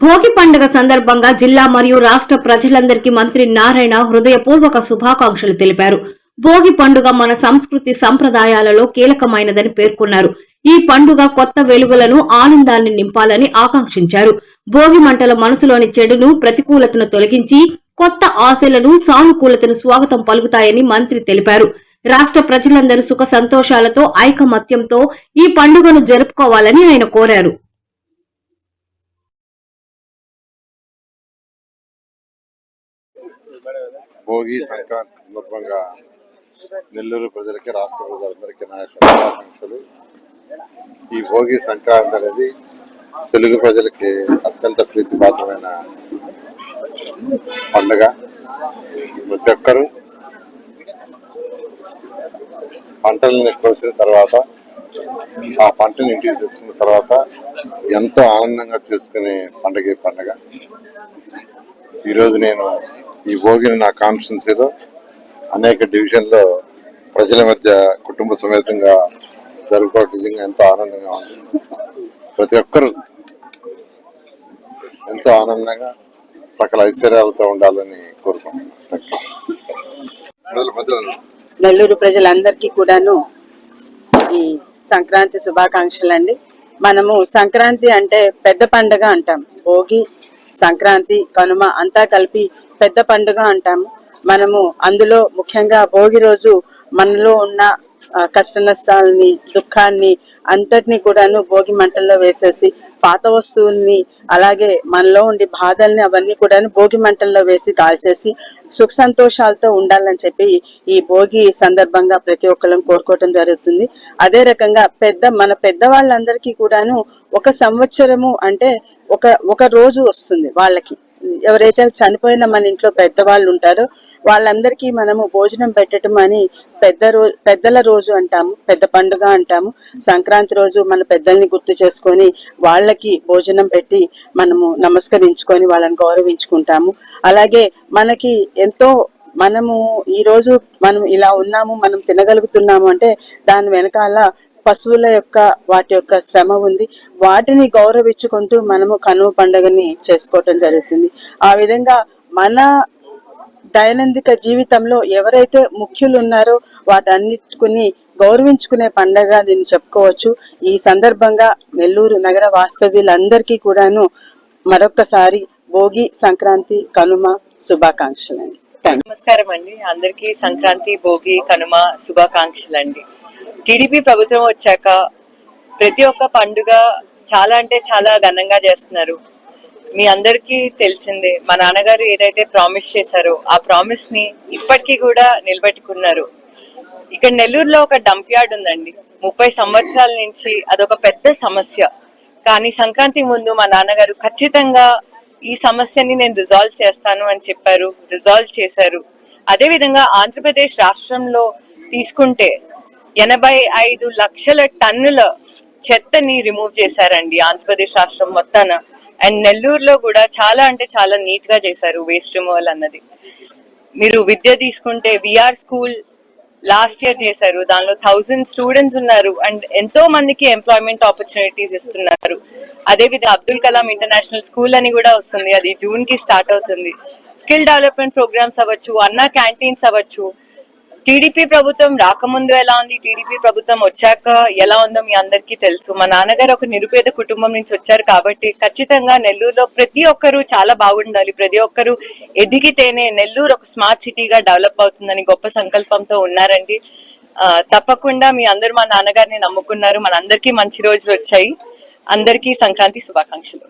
భోగి పండుగ సందర్భంగా జిల్లా మరియు రాష్ట్ర ప్రజలందరికీ మంత్రి నారాయణ హృదయపూర్వక శుభాకాంక్షలు తెలిపారు. భోగి పండుగ మన సంస్కృతి సంప్రదాయాలలో కీలకమైనదని పేర్కొన్నారు. ఈ పండుగ కొత్త వెలుగులను ఆనందాన్ని నింపాలని ఆకాంక్షించారు. భోగి మంటల మనసులోని చెడును ప్రతికూలతను తొలగించి కొత్త ఆశలను సానుకూలతను స్వాగతం పలుకుతాయని మంత్రి తెలిపారు. రాష్ట్ర ప్రజలందరూ సుఖ సంతోషాలతో ఐకమత్యంతో ఈ పండుగను జరుపుకోవాలని ఆయన కోరారు. భోగి సంక్రాంతి సందర్భంగా నెల్లూరు ప్రజలకి రాష్ట్ర ప్రజలందరికీ నా యొక్క శుభాకాంక్షలు. ఈ భోగి సంక్రాంతి అనేది తెలుగు ప్రజలకి అత్యంత ప్రీతిపాత్రమైన పండుగ. ప్రతి ఒక్కరూ పంటలను కోసిన తర్వాత ఆ పంటను ఇంటికి తెచ్చుకున్న తర్వాత ఎంతో ఆనందంగా చేసుకునే పండుగ పండుగ. ఈరోజు నేను ఈ భోగిని నా కాన్స్టిట్యున్సీలో అనేక డివిజన్లో ప్రజల మధ్య కుటుంబ సమేతంగా జరుపుకోవడం నిజంగా ఎంతో ఆనందంగా ఉంది. ప్రతి ఒక్కరూ ఎంతో ఆనందంగా సకల ఐశ్వర్యాలతో ఉండాలని కోరుకుంటున్నాను. నెల్లూరు ప్రజలందరికీ కూడాను ఈ సంక్రాంతి శుభాకాంక్షలు అండి మనము సంక్రాంతి అంటే పెద్ద పండుగ అంటాం. భోగి సంక్రాంతి కనుమ అంతా కలిపి పెద్ద పండుగ అంటాము. మనము అందులో ముఖ్యంగా భోగి రోజు మనలో ఉన్న కష్ట నష్టాలని దుఃఖాన్ని అంతటినీ కూడాను భోగి మంటల్లో వేసేసి పాత వస్తువుల్ని అలాగే మనలో ఉండి బాధల్ని అవన్నీ కూడాను భోగి మంటల్లో వేసి కాల్చేసి సుఖ సంతోషాలతో ఉండాలని చెప్పి ఈ భోగి సందర్భంగా ప్రతి ఒక్కళ్ళం కోరుకోవటం జరుగుతుంది. అదే రకంగా పెద్ద మన పెద్దవాళ్ళందరికీ కూడాను ఒక సంవత్సరము అంటే ఒక ఒక రోజు వస్తుంది వాళ్ళకి. ఎవరైతే చనిపోయిన మన ఇంట్లో పెద్దవాళ్ళు ఉంటారో వాళ్ళందరికీ మనము భోజనం పెట్టడం అని పెద్ద రోజు పెద్దల రోజు అంటాము పెద్ద పండుగ అంటాము. సంక్రాంతి రోజు మన పెద్దల్ని గుర్తు చేసుకొని వాళ్ళకి భోజనం పెట్టి మనము నమస్కరించుకొని వాళ్ళని గౌరవించుకుంటాము. అలాగే మనకి ఎంతో మనము ఈ రోజు మనం ఇలా ఉన్నాము మనం తినగలుగుతున్నాము అంటే దాని వెనకాల పశువుల యొక్క వాటి యొక్క శ్రమ ఉంది. వాటిని గౌరవించుకుంటూ మనము కనుమ పండుగని చేసుకోవటం జరుగుతుంది. ఆ విధంగా మన దైనందిక జీవితంలో ఎవరైతే ముఖ్యులు ఉన్నారో వాటన్నిటిని గౌరవించుకునే పండగ దీన్ని చెప్పుకోవచ్చు. ఈ సందర్భంగా నెల్లూరు నగర వాస్తవ్యులందరికీ కూడాను మరొక్కసారి భోగి సంక్రాంతి కనుమ శుభాకాంక్షలు అండి నమస్కారం అండి అందరికీ సంక్రాంతి భోగి కనుమ శుభాకాంక్షలు అండి టీడీపీ ప్రభుత్వం వచ్చాక ప్రతి ఒక్క పండుగ చాలా అంటే చాలా ఘనంగా చేస్తున్నారు. మీ అందరికీ తెలిసిందే మా నాన్నగారు ఏదైతే ప్రామిస్ చేశారో ఆ ప్రామిస్ని ఇప్పటికీ కూడా నిలబెట్టుకున్నారు. ఇక్కడ నెల్లూరులో ఒక డంప్ యార్డ్ ఉందండి. ముప్పై సంవత్సరాల నుంచి అదొక పెద్ద సమస్య. కానీ సంక్రాంతి ముందు మా నాన్నగారు ఖచ్చితంగా ఈ సమస్యని నేను రిజాల్వ్ చేస్తాను అని చెప్పారు రిజాల్వ్ చేశారు. అదే విధంగా ఆంధ్రప్రదేశ్ రాష్ట్రంలో తీసుకుంటే ఎనభై ఐదు లక్షల టన్నుల చెత్తని రిమూవ్ చేశారండి ఆంధ్రప్రదేశ్ రాష్ట్రం మొత్తాన. అండ్ నెల్లూరులో కూడా చాలా అంటే చాలా నీట్గా చేశారు వేస్ట్ రిమూవల్ అన్నది. మీరు విద్య తీసుకుంటే విఆర్ స్కూల్ లాస్ట్ ఇయర్ చేశారు. దానిలో థౌజండ్ స్టూడెంట్స్ ఉన్నారు. అండ్ ఎంతో మందికి ఎంప్లాయ్మెంట్ ఆపర్చునిటీస్ ఇస్తున్నారు. అదే విధంగా అబ్దుల్ కలాం ఇంటర్నేషనల్ స్కూల్ అని కూడా వస్తుంది. అది జూన్కి స్టార్ట్ అవుతుంది. స్కిల్ డెవలప్మెంట్ ప్రోగ్రామ్స్ అవ్వచ్చు అన్నా క్యాంటీన్స్ అవ్వచ్చు. టీడీపీ ప్రభుత్వం రాకముందు ఎలా ఉంది? టీడీపీ ప్రభుత్వం వచ్చాక ఎలా ఉందో మీ అందరికీ తెలుసు. మా నాన్నగారు ఒక నిరుపేద కుటుంబం నుంచి వచ్చారు కాబట్టి ఖచ్చితంగా నెల్లూరులో ప్రతి ఒక్కరూ చాలా బాగుండాలి. ప్రతి ఒక్కరూ ఎదిగితేనే నెల్లూరు ఒక స్మార్ట్ సిటీగా డెవలప్ అవుతుందని గొప్ప సంకల్పంతో ఉన్నారండి. తప్పకుండా మీ అందరూ మా నాన్నగారిని నమ్ముకున్నారు. మనందరికీ మంచి రోజులు వచ్చాయి. అందరికీ సంక్రాంతి శుభాకాంక్షలు.